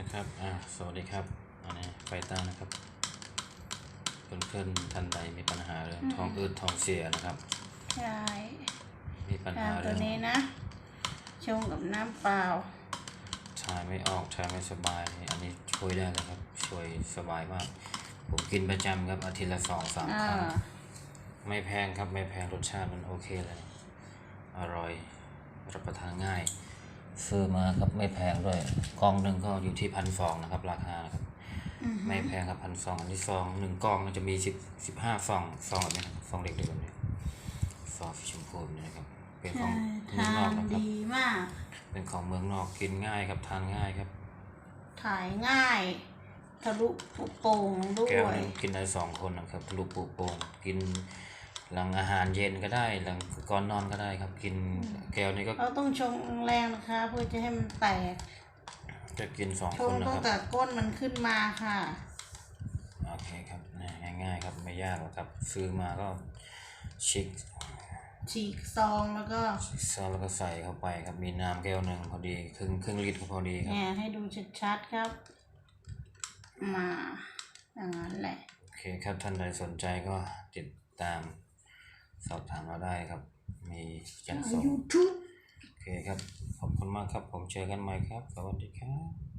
นะครับ อ่า สวัสดีครับ อันนี้ไฟต้านะครับเพื่อนๆท่านใดมีปัญหาเรื่องท้องอืดท้องเสียนะครับ ใช่มีปัญตาหามตัเรื่วองนี้นะ ชงกับน้ำเปล่าถ่ายไม่ออกถ่ายไม่สบาย อันนี้ช่วยได้เลยครับ ช่วยสบายมาก ผมกินประจำครับอาทิตย์ละสองสามอ่า ครั้ง ไม่แพงครับไม่แพงรสชาติมันโอเคเลย อร่อยรับประทานง่าย ซื้อมาครับไม่แพงด้วยกล่องหนึ่งก็อยู่ที่พันสองนะครับ ราคานะครับ ไม่แพงครับพันสองอันที่ซองหนึ่งกล่องมันจะมีสิบสิบห้าซองซองแบบนี้นะครับซองเล็กๆแบบนี้ซองสีชมพูแบบนี้นะครับ เป็นขอใช่งเมืองทานอกนะครับ ดีมาก เป็นของเมืองนอกกินง่ายครับทานง่ายครับ ถ่ายง่ายทะลุปุโป่งด้วแก้วยหนึงกินได้สองคนนะครับทะลุปูโป่งกิน หลังอาหารเย็นก็ได้ หลังก่อนนอนก็ได้ครับ กินแก้วนี้ก็เราต้องชงแรงนะคะ เพื่อจะให้มันแตกจะกินสองชคงนนะตั้คงรับแต่ก้นมันขึ้นมาค่ะ โอเคครับนะง่ายๆครับไม่ยากหรอกครับ ซื้อมาก็ชิกฉีกซองแล้วก็ซอสแล้วก็ใส่เข้าไปครับมีน้ำแก้วหนึ่งพอดีครึ่งครึ่งลิตรก็พอดีครับ เนี่ยให้ดูชัดๆครับ มาอย่างนั้นแหละ โอเคครับท่านใดสนใจก็ติดตาม สอบถามเราได้ครับ มีจัดส่ง YouTube โอเคครับ ขอบคุณมากครับ ผมเจอกันใหม่ครับ สวัสดีครับ